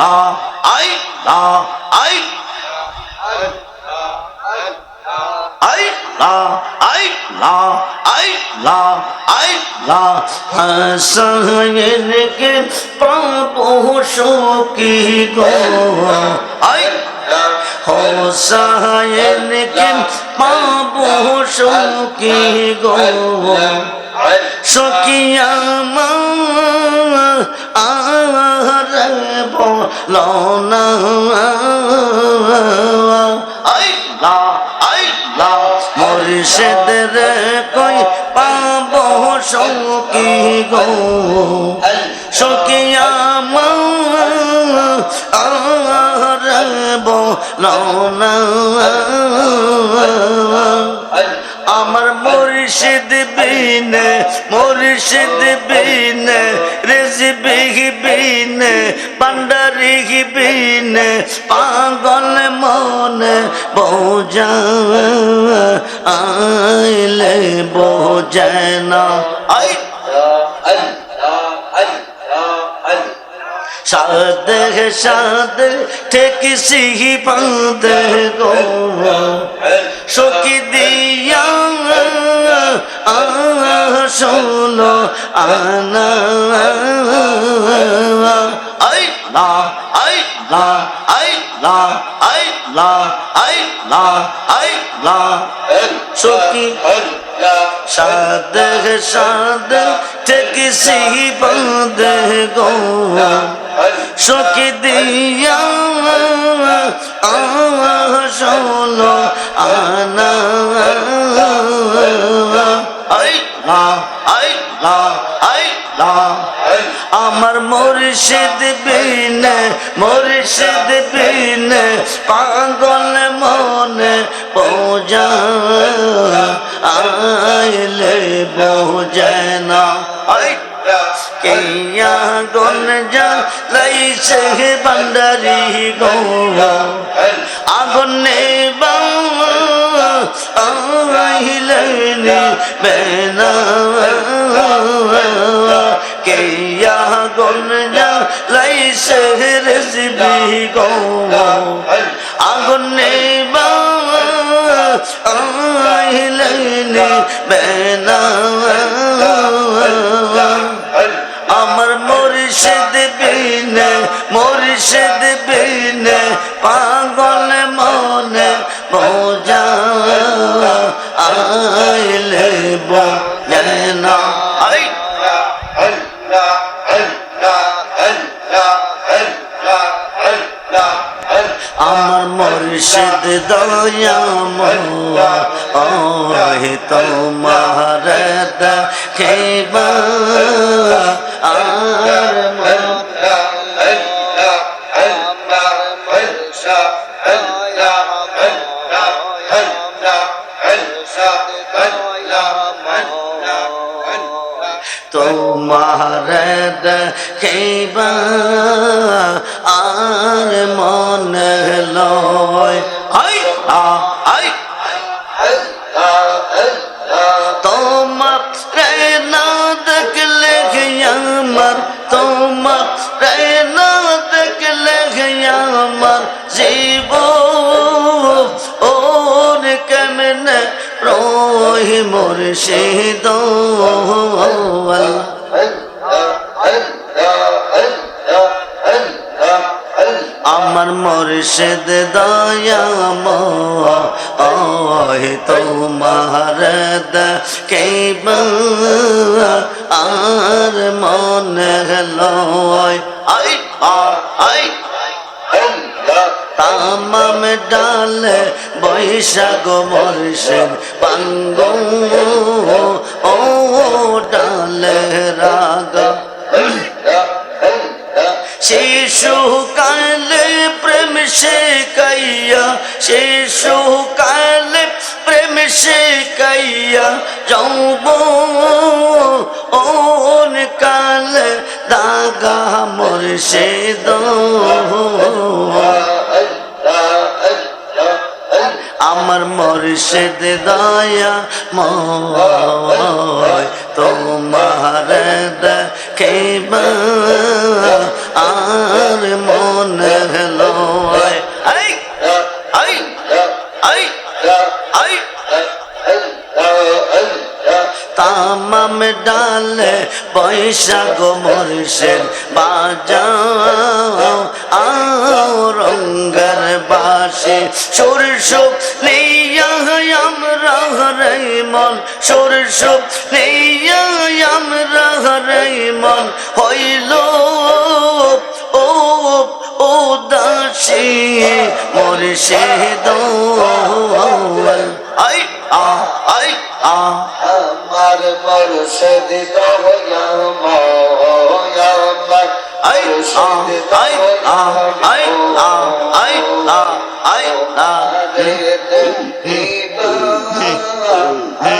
লা আই লা আই। আই লা আই লা আই লা আই লা হাসায়ের কে পাবো শোকি গো। আই হোসায়েন কে পাবো শোকি গো। আর বলো না। আই লা মুর্শিদের কই পাব সকি গো? সকিয়া মা আর বলো না। আমার মুর্শিদ বিন, মুর্শিদ বিন, রেজবি বিন পান্ডারি বিন, পাগল মন বোঝা আইলে বোঝায় না। আই! সাদ সাদ, ঠিক সিহি বাঁধ গো। সকি দিয়া শোনো, আনা, আই লা আই লা আই লা সকি সাদ সাদ ঠিক সিহি বন্ধ গো। মুর্শিদ বিন মুর্শিদ বিন, পাগল মনে পূজা আইলে আই কেয়া গন যা লাইছে বান্দারি গো আগুনে বাইলেনি বেনা। কেয়া যা লাইছে রেসিবি গো। আগুনে বাইলেনি বেনা। আমার মুর্শিদ বিন মুর্শিদ বিন, পাগল মনে বোঝা আইলে বোঝনা মুর্শিদ দয়াময়া ওহে তোমার খেবা আর তোমার খেবা আর মন লয়। হয়। আ রহি মোর সে আমার মুর্শিদ দয়াময় তোমার কেব আর মন লয়। আই আই তামাম ডাল বৈশাখ বর্ষের পাঙ্গ ও ডাল রাগ। শিশু কালে প্রেম সে কাইয়া শিশু কালে প্রেম সে কাইয়া যৌব ওন কাল দাগা মোর সে দো আমার মরিষেদ দয়া ময় তোমার দেখিব আর মনে লয়। আই আই আই আই। তামাম ডালে বৈশাখ মর্ষের বাজাও আও রঙ্গের বাসে সরষ নেইয়া আমরা রে মন সরষ নেইয়া আমরা মন। হইল ও ও দাসী মর্ষে দো আই, আ, আই। আমার মুর্শিদ দয়া ময় আমার আই আই আই আই আই আই আই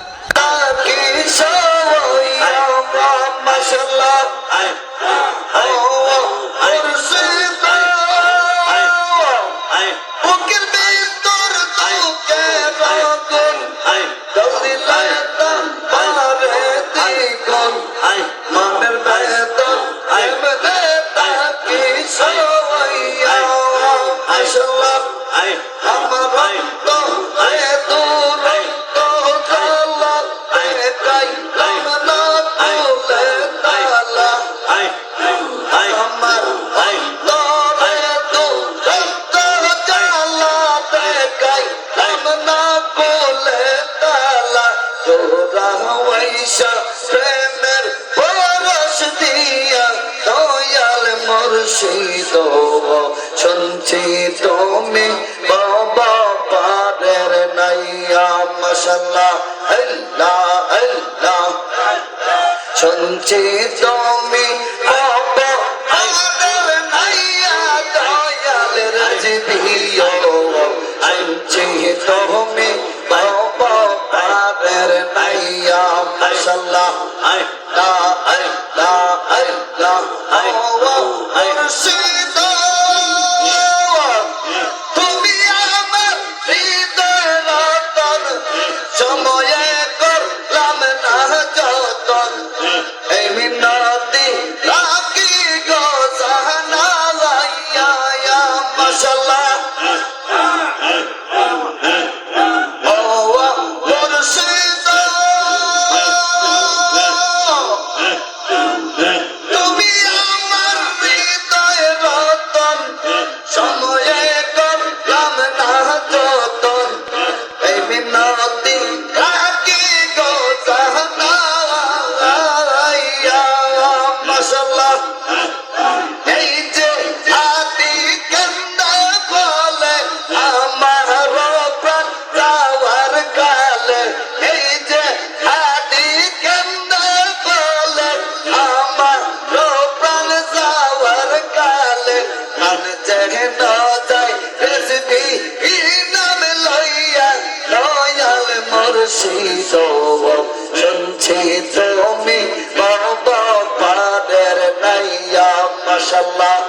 আল্লাহ তুমি বাবা পারের নাইয়া মশাল্লাহ আল্লাহ আল্লাহ শুনছি মাশাল্লাহ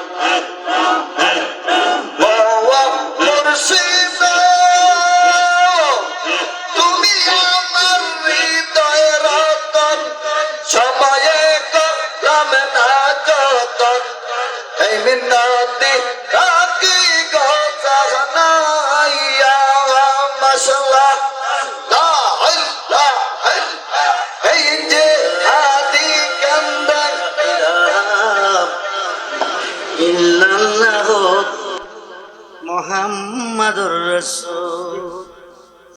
সময়ে কম না যতন এই মিন্নতি মোহাম্মদুর রসুল।